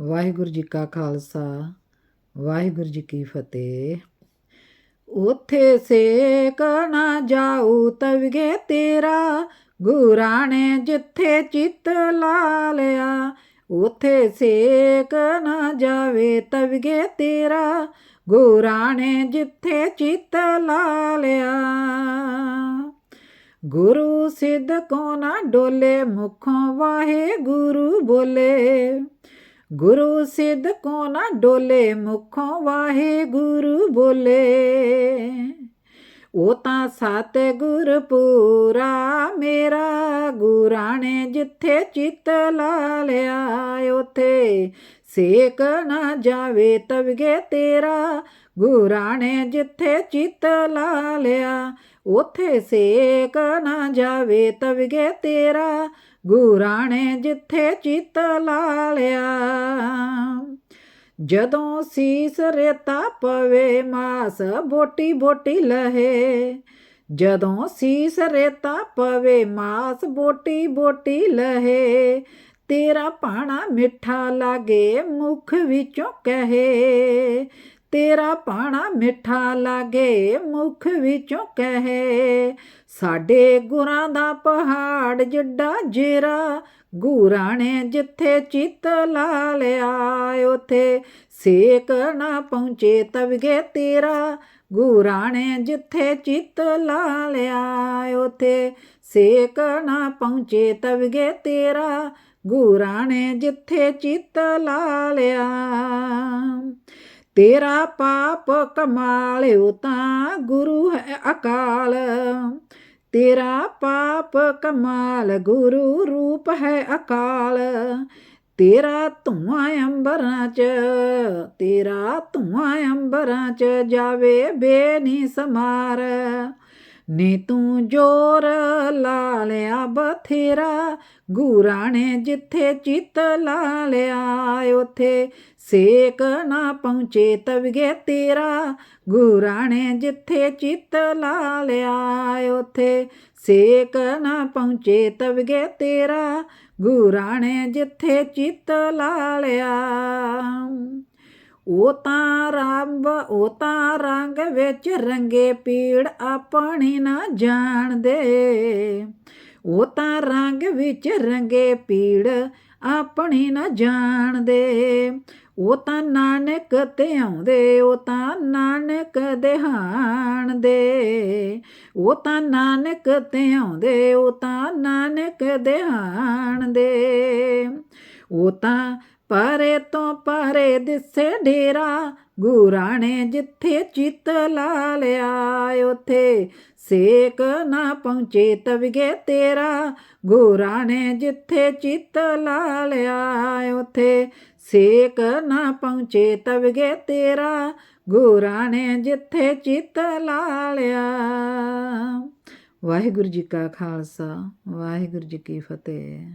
ਵਾਹਿਗੁਰੂ ਜੀ ਕਾ ਖਾਲਸਾ, ਵਾਹਿਗੁਰੂ ਜੀ ਕੀ ਫਤਿਹ। ਉਥੇ ਸੇਕ ਨਾ ਜਾਊ ਤਵਗੇ ਤੇਰਾ ਗੁਰਾਂ ਜਿੱਥੇ ਚਿੱਤ ਲਾ ਲਿਆ। ਉਥੇ ਸੇਕ ਨਾ ਜਾਵੇ ਤਵਗੇ ਤੇਰਾ ਗੁਰਾਂ ਜਿੱਥੇ ਚਿੱਤ ਲਾ ਲਿਆ। ਗੁਰੂ ਸਿੱਧ ਕੋ ਨਾ ਡੋਲੇ, ਮੁਖੋਂ ਵਾਹੇ ਗੁਰੂ ਬੋਲੇ। ਗੁਰੂ ਸਿੱਧ ਕੋ ਨਾ ਡੋਲੇ, ਮੁਖੋਂ ਵਾਹੇ ਗੁਰੂ ਬੋਲੇ। ਉਹ ਤਾਂ ਸਤ ਗੁਰ ਪੂਰਾ ਮੇਰਾ ਗੁਰਾਂ ਜਿੱਥੇ ਚਿੱਤ ਲਾ ਲਿਆ, ਉਥੇ ਸੇਕ ਨਾ ਜਾਵੇ ਤਵਗੇ ਤੇਰਾ। ਗੁਰਾਂ ਜਿੱਥੇ ਚਿੱਤ ਲਾ ਲਿਆ, ਉਥੇ ਸੇਕ ਨਾ ਜਾਵੇ ਤਵਗੇ ਤੇਰਾ। ਗੁਰਾਂ ਨੇ ਜਿੱਥੇ ਚਿੱਤ ਲਾ ਲਿਆ ਜਦੋਂ ਸੀਸ ਰੇਤਾ ਪਵੇ, ਮਾਸ ਬੋਟੀ ਬੋਟੀ ਲਹੇ। ਜਦੋਂ ਸੀਸ ਰੇਤਾ ਪਵੇ, ਮਾਸ ਬੋਟੀ ਬੋਟੀ ਲਹੇ। ਤੇਰਾ ਪਾਣਾ ਮਿੱਠਾ ਲਾਗੇ, ਮੁਖ ਵਿੱਚੋਂ ਕਹੇ। ਤੇਰਾ ਪਾਣਾ ਮਿੱਠਾ ਲਾਗੇ, ਮੁਖ ਵਿੱਚੋਂ ਕਹੇ। ਸਾਡੇ ਗੁਰਾਂ ਦਾ ਪਹਾੜ ਜਿੱਡਾ ਜੇਰਾ ਗੁਰਾਂ ਨੇ ਜਿੱਥੇ ਚਿੱਤ ਲਾ ਲਿਆ। ਉਥੇ ਸੇਕ ਨਾ ਪਹੁੰਚੇ ਤਵਗੇ ਤੇਰਾ ਗੁਰਾਂ ਨੇ ਜਿੱਥੇ ਚਿੱਤ ਲਾ ਲਿਆ। ਉਥੇ ਸੇਕ ਨਾ ਪਹੁੰਚੇ ਤਵਗੇ ਤੇਰਾ ਗੁਰਾਂ ਨੇ ਜਿੱਥੇ ਚਿੱਤ ਲਾ ਲਿਆ। ਤੇਰਾ ਪਾਪ ਕਮਾਲਿਓ ਤਾਂ ਗੁਰੂ ਹੈ ਅਕਾਲ। ਤੇਰਾ ਪਾਪ ਕਮਾਲ ਗੁਰੂ ਰੂਪ ਹੈ ਅਕਾਲ। ਤੇਰਾ ਧੂਆਂ ਅੰਬਰਾਂ ਚ, ਤੇਰਾ ਧੂਆਂ ਅੰਬਰਾਂ ਚ ਜਾਵੇ ਬੇਨੀ ਸਮਾਰ। ਨੀ ਤੂੰ ਜੋਰ ਲਾ ਲਿਆ ਬਥੇਰਾ ਗੁਰਾਂ ਜਿੱਥੇ ਚਿੱਤ ਲਾ ਲਿਆ, ਉਥੇ ਸੇਕ ਨਾ ਪਹੁੰਚੇ ਤਵਗੇ ਤੇਰਾ। ਗੁਰਾਂ ਜਿੱਥੇ ਚਿੱਤ ਲਾ ਲਿਆ, ਉਥੇ ਸੇਕ ਨਾ ਪਹੁੰਚੇ ਤਵਗੇ ਤੇਰਾ। ਗੁਰਾਂ ਜਿੱਥੇ ਚਿੱਤ ਲਾ ਲਿਆ, ਉਹ ਤਾਂ ਰੱਬ ਉਹ ਤਾਂ ਰੰਗ ਵਿੱਚ ਰੰਗੇ ਪੀੜ ਆਪਣੀ ਨਾ ਜਾਣਦੇ। ਉਹ ਤਾਂ ਰੰਗ ਵਿੱਚ ਰੰਗੇ ਪੀੜ ਆਪਣੀ ਨਾ ਜਾਣਦੇ। ਉਹ ਤਾਂ ਨਾਨਕ ਤੇ ਆਉਂਦੇ, ਉਹ ਤਾਂ ਨਾਨਕ ਦੇਹਾਨ ਦੇ ਉਹ ਤਾਂ ਨਾਨਕ ਤੇ ਆਉਂਦੇ, ਉਹ ਤਾਂ ਨਾਨਕ ਦੇਹਾਨ ਦੇ ਉਹ ਤਾਂ ਪਰੇ ਤੋਂ ਪਰੇ ਦਿਸੇ ਡੇਰਾ ਗੁਰਾਂ ਜਿੱਥੇ ਚਿੱਤ ਲਾ ਲਿਆ, ਉਥੇ ਸੇਕ ਨਾ ਪਹੁੰਚੇ ਤਵਗੇ ਤੇਰਾ, ਗੁਰਾਣੇ ਜਿੱਥੇ ਚਿੱਤ ਲਾ ਲਿਆ, ਉਥੇ ਸੇਕ ਨਾ ਪਹੁੰਚੇ ਤਵਗੇ ਤੇਰਾ, ਗੁਰਾਣੇ ਜਿੱਥੇ ਚਿੱਤ ਲਾ ਲਿਆ। ਵਾਹਿਗੁਰੂ ਜੀ ਕਾ ਖਾਲਸਾ, ਵਾਹਿਗੁਰੂ ਜੀ ਕੀ ਫਤਿਹ।